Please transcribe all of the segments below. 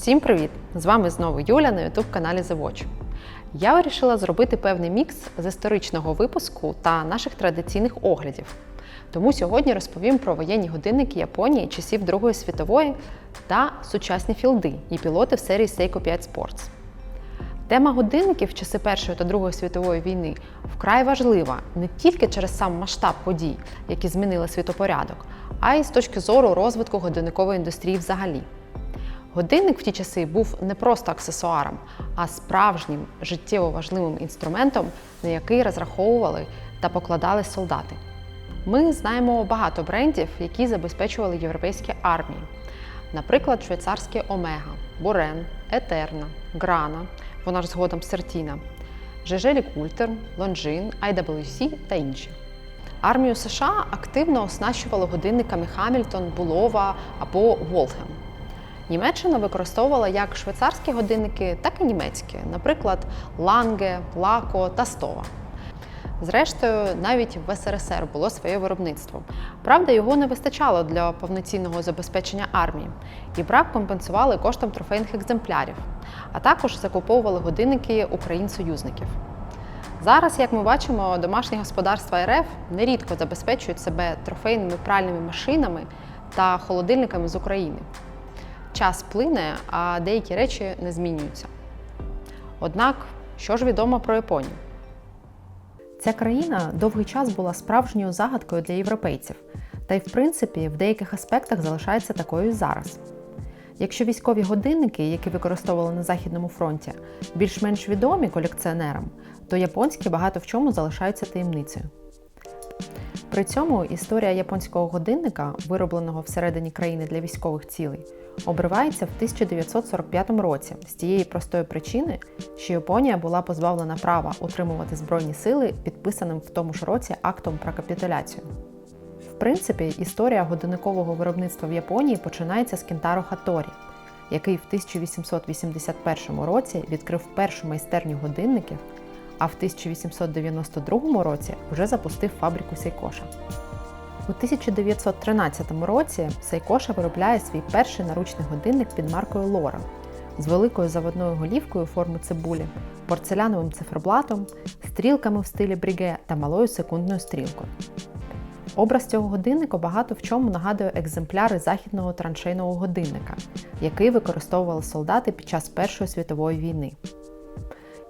Всім привіт! З вами знову Юля на youtube каналі The Watch. Я вирішила зробити певний мікс з історичного випуску та наших традиційних оглядів. Тому сьогодні розповім про воєнні годинники Японії часів Другої світової та сучасні філди і пілоти в серії Seiko 5 Sports. Тема годинників в часи Першої та Другої світової війни вкрай важлива не тільки через сам масштаб подій, які змінили світопорядок, а й з точки зору розвитку годинникової індустрії взагалі. Годинник в ті часи був не просто аксесуаром, а справжнім життєво важливим інструментом, на який розраховували та покладали солдати. Ми знаємо багато брендів, які забезпечували європейські армії. Наприклад, швейцарське Омега, Бурен, Етерна, Грана, вона ж згодом Сертіна, Жежелі Культер, Лонжин, IWC та інші. Армію США активно оснащували годинниками Хамільтон, Булова або Волхем. Німеччина використовувала як швейцарські годинники, так і німецькі, наприклад, Ланге, Лако та Стова. Зрештою, навіть в СРСР було своє виробництво. Правда, його не вистачало для повноцінного забезпечення армії, і брак компенсували коштом трофейних екземплярів, а також закуповували годинники Україн-союзників. Зараз, як ми бачимо, домашні господарства РФ нерідко забезпечують себе трофейними пральними машинами та холодильниками з України. Час плине, а деякі речі не змінюються. Однак, що ж відомо про Японію? Ця країна довгий час була справжньою загадкою для європейців, та й в принципі в деяких аспектах залишається такою і зараз. Якщо військові годинники, які використовували на Західному фронті, більш-менш відомі колекціонерам, то японські багато в чому залишаються таємницею. При цьому історія японського годинника, виробленого всередині країни для військових цілей, обривається в 1945 році з тієї простої причини, що Японія була позбавлена права утримувати збройні сили підписаним в тому ж році актом про капітуляцію. В принципі, історія годинникового виробництва в Японії починається з Кентаро Хаторі, який в 1881 році відкрив першу майстерню годинників, а в 1892 році вже запустив фабрику Сейкоша. У 1913 році Сейкоша виробляє свій перший наручний годинник під маркою Лора з великою заводною голівкою форми цибулі, порцеляновим циферблатом, стрілками в стилі бріге та малою секундною стрілкою. Образ цього годинника багато в чому нагадує екземпляри західного траншейного годинника, який використовували солдати під час Першої світової війни.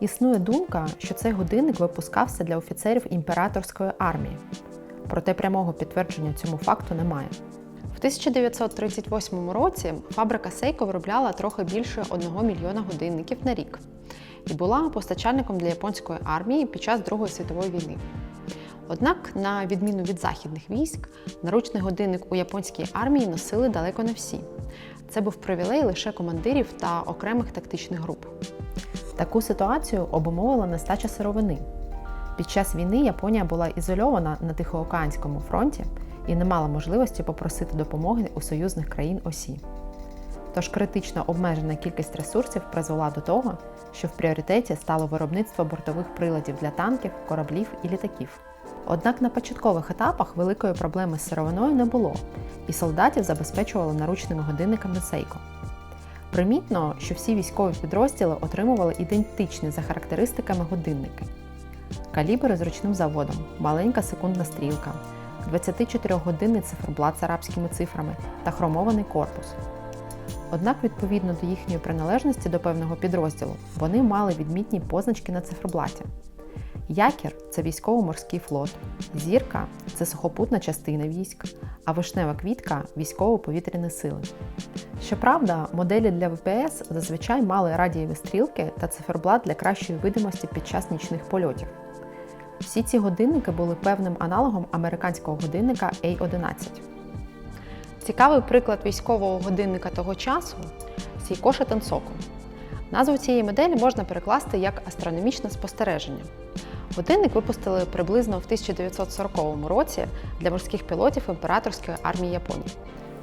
Існує думка, що цей годинник випускався для офіцерів імператорської армії, проте прямого підтвердження цьому факту немає. В 1938 році фабрика Seiko виробляла трохи більше 1 мільйона годинників на рік і була постачальником для японської армії під час Другої світової війни. Однак, на відміну від західних військ, наручний годинник у японській армії носили далеко не всі. Це був привілей лише командирів та окремих тактичних груп. Таку ситуацію обумовила нестача сировини. Під час війни Японія була ізольована на Тихоокеанському фронті і не мала можливості попросити допомоги у союзних країн осі. Тож критично обмежена кількість ресурсів призвела до того, що в пріоритеті стало виробництво бортових приладів для танків, кораблів і літаків. Однак на початкових етапах великої проблеми з сировиною не було, і солдатів забезпечували наручними годинниками Seiko. Примітно, що всі військові підрозділи отримували ідентичні за характеристиками годинники. Калібри з ручним заводом, маленька секундна стрілка, 24-годинний циферблат з арабськими цифрами та хромований корпус. Однак, відповідно до їхньої приналежності до певного підрозділу, вони мали відмітні позначки на циферблаті. Якір це військово-морський флот, зірка це сухопутна частина військ, а вишнева квітка військово-повітряні сили. Щоправда, моделі для ВПС зазвичай мали радієві стрілки та циферблат для кращої видимості під час нічних польотів. Всі ці годинники були певним аналогом американського годинника A11. Цікавий приклад військового годинника того часу Сійкоша Тенсоку. Назву цієї моделі можна перекласти як астрономічне спостереження. Годинник випустили приблизно в 1940 році для морських пілотів імператорської армії Японії.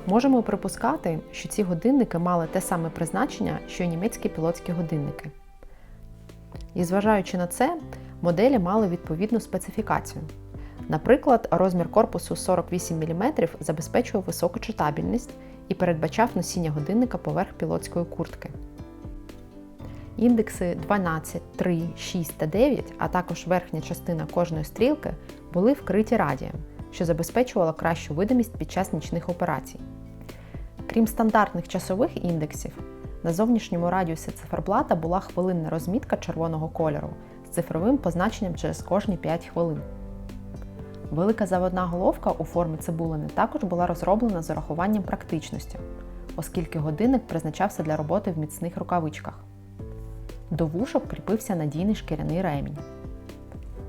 Можемо припускати, що ці годинники мали те саме призначення, що й німецькі пілотські годинники. І зважаючи на це, моделі мали відповідну специфікацію. Наприклад, розмір корпусу 48 мм забезпечує високу читабельність і передбачав носіння годинника поверх пілотської куртки. Індекси 12, 3, 6 та 9, а також верхня частина кожної стрілки були вкриті радієм, що забезпечувало кращу видимість під час нічних операцій. Крім стандартних часових індексів, на зовнішньому радіусі циферблата була хвилинна розмітка червоного кольору з цифровим позначенням через кожні 5 хвилин. Велика заводна головка у формі цибулини також була розроблена з урахуванням практичності, оскільки годинник призначався для роботи в міцних рукавичках. До вушок кріпився надійний шкіряний ремінь.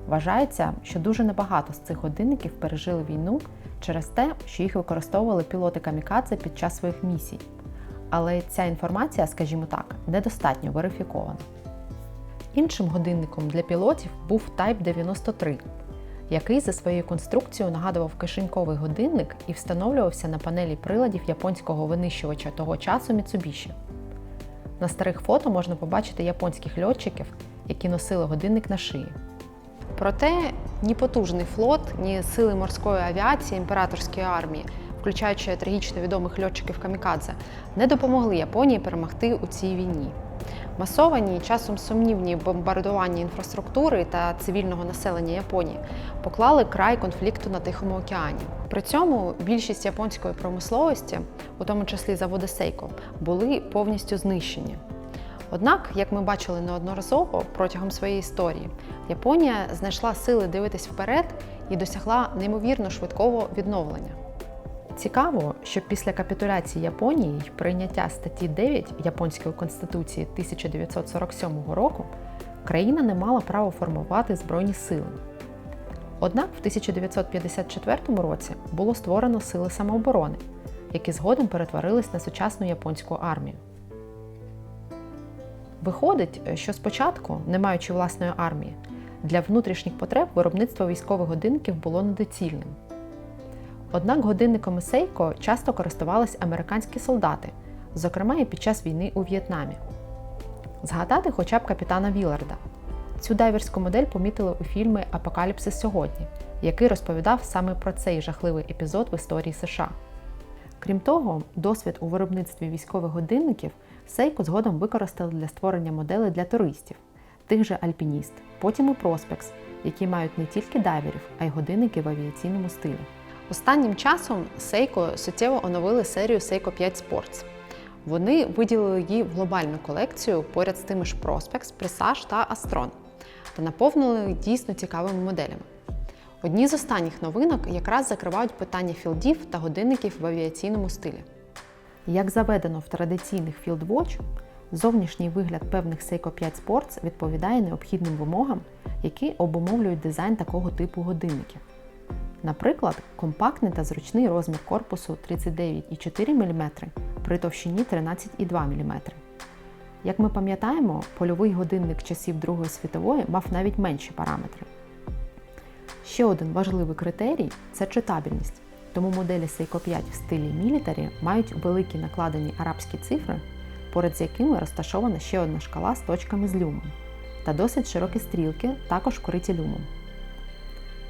Вважається, що дуже небагато з цих годинників пережили війну через те, що їх використовували пілоти камікадзе під час своїх місій. Але ця інформація, скажімо так, недостатньо верифікована. Іншим годинником для пілотів був Type 93, який за своєю конструкцією нагадував кишеньковий годинник і встановлювався на панелі приладів японського винищувача того часу Mitsubishi. На старих фото можна побачити японських льотчиків, які носили годинник на шиї. Проте ні потужний флот, ні сили морської авіації імператорської армії, включаючи трагічно відомих льотчиків Камікадзе, не допомогли Японії перемогти у цій війні. Масовані часом сумнівні бомбардування інфраструктури та цивільного населення Японії поклали край конфлікту на Тихому океані. При цьому більшість японської промисловості, у тому числі заводи Сейко, були повністю знищені. Однак, як ми бачили неодноразово протягом своєї історії, Японія знайшла сили дивитись вперед і досягла неймовірно швидкого відновлення. Цікаво, що після капітуляції Японії й прийняття статті 9 Японської конституції 1947 року країна не мала права формувати збройні сили. Однак в 1954 році було створено сили самооборони, які згодом перетворились на сучасну японську армію. Виходить, що спочатку, не маючи власної армії, для внутрішніх потреб виробництво військових годинників було недоцільним. Однак годинниками Сейко часто користувались американські солдати, зокрема і під час війни у В'єтнамі. Згадати хоча б капітана Віларда. Цю дайверську модель помітили у фільмі Апокаліпсис сьогодні, який розповідав саме про цей жахливий епізод в історії США. Крім того, досвід у виробництві військових годинників Сейко згодом використали для створення моделей для туристів, тих же альпініст, потім і Проспекс, які мають не тільки дайверів, а й годинники в авіаційному стилі. Останнім часом Seiko суттєво оновили серію Seiko 5 Sports. Вони виділили її в глобальну колекцію поряд з тими ж Prospex, Presage та Astron та наповнили дійсно цікавими моделями. Одні з останніх новинок якраз закривають питання філдів та годинників в авіаційному стилі. Як заведено в традиційних Field Watch, зовнішній вигляд певних Seiko 5 Sports відповідає необхідним вимогам, які обумовлюють дизайн такого типу годинників. Наприклад, компактний та зручний розмір корпусу 39,4 мм при товщині 13,2 мм. Як ми пам'ятаємо, польовий годинник часів Другої світової мав навіть менші параметри. Ще один важливий критерій це читабельність, тому моделі Seiko 5 в стилі мілітарі мають великі накладені арабські цифри, поряд з якими розташована ще одна шкала з точками з люмом, та досить широкі стрілки, також вкриті люмом.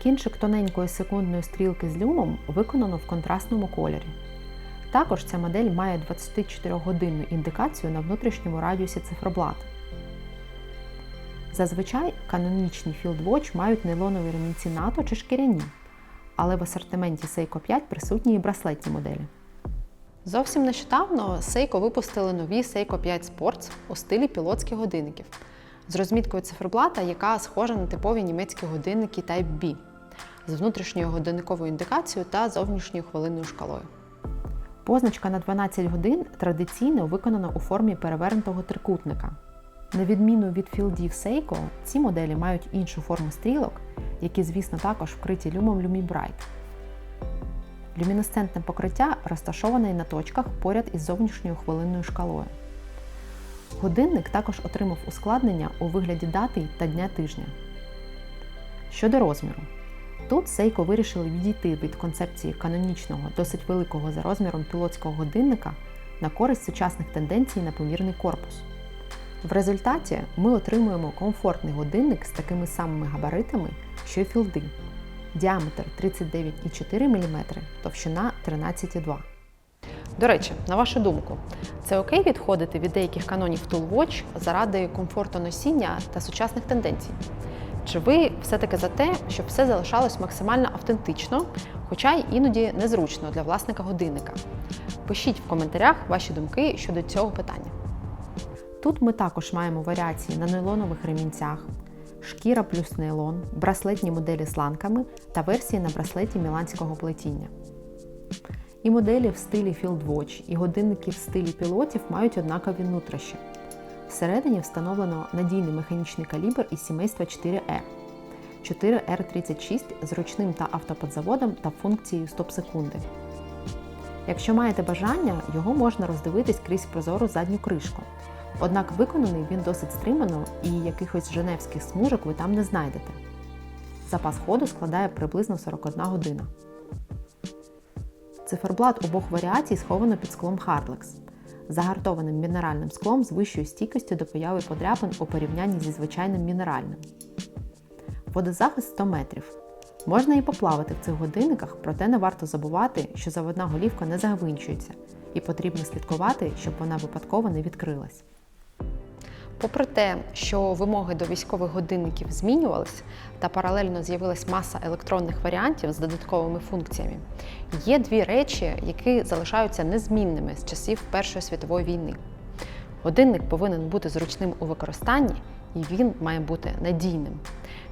Кінчик тоненької секундної стрілки з люмом виконано в контрастному кольорі. Також ця модель має 24-годинну індикацію на внутрішньому радіусі цифроблата. Зазвичай канонічні Field Watch мають нейлонові ремінці НАТО чи шкіряні, але в асортименті Seiko 5 присутні і браслетні моделі. Зовсім нещодавно Seiko випустили нові Seiko 5 Sports у стилі пілотських годинників з розміткою циферблата, яка схожа на типові німецькі годинники Type B з внутрішньою годинниковою індикацією та зовнішньою хвилинною шкалою. Позначка на 12 годин традиційно виконана у формі перевернутого трикутника. На відміну від філдів Seiko, ці моделі мають іншу форму стрілок, які, звісно, також вкриті люмом LumiBright. Люмінесцентне покриття розташоване на точках поряд із зовнішньою хвилинною шкалою. Годинник також отримав ускладнення у вигляді дати та дня тижня. Щодо розміру, тут Seiko вирішили відійти від концепції канонічного, досить великого за розміром пілотського годинника на користь сучасних тенденцій на помірний корпус. В результаті ми отримуємо комфортний годинник з такими самими габаритами, що й філди. Діаметр 39,4 мм, товщина 13,2 До речі, на вашу думку, це окей відходити від деяких канонів Tool Watch заради комфорту носіння та сучасних тенденцій? Чи ви все-таки за те, щоб все залишалось максимально автентично, хоча й іноді незручно для власника годинника? Пишіть в коментарях ваші думки щодо цього питання. Тут ми також маємо варіації на нейлонових ремінцях, шкіра плюс нейлон, браслетні моделі з ланками та версії на браслеті міланського плетіння. І моделі в стилі Field Watch, і годинники в стилі пілотів мають однакові нутрощі. Всередині встановлено надійний механічний калібр із сімейства 4R. 4R36 з ручним та автоподзаводом та функцією стоп-секунди. Якщо маєте бажання, його можна роздивитись крізь прозору задню кришку. Однак виконаний він досить стримано і якихось женевських смужок ви там не знайдете. Запас ходу складає приблизно 41 година. Циферблат обох варіацій сховано під склом Hardlex, загартованим мінеральним склом з вищою стійкістю до появи подряпин у порівнянні зі звичайним мінеральним. Водозахист 100 метрів. Можна і поплавати в цих годинниках, проте не варто забувати, що заводна голівка не загвинчується, і потрібно слідкувати, щоб вона випадково не відкрилась. Попри те, що вимоги до військових годинників змінювались та паралельно з'явилась маса електронних варіантів з додатковими функціями, є дві речі, які залишаються незмінними з часів Першої світової війни. Годинник повинен бути зручним у використанні, і він має бути надійним.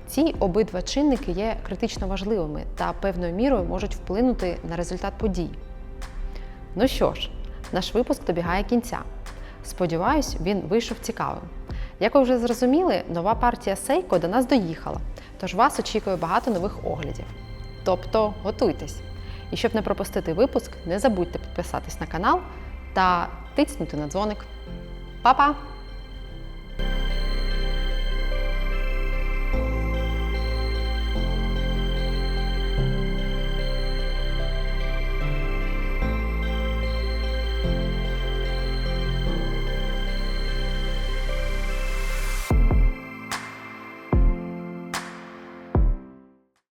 Ці обидва чинники є критично важливими та певною мірою можуть вплинути на результат подій. Ну що ж, наш випуск добігає кінця. Сподіваюсь, він вийшов цікавим. Як ви вже зрозуміли, нова партія Seiko до нас доїхала, тож вас очікує багато нових оглядів. Тобто готуйтесь! І щоб не пропустити випуск, не забудьте підписатись на канал та тиснути на дзвоник. Па-па!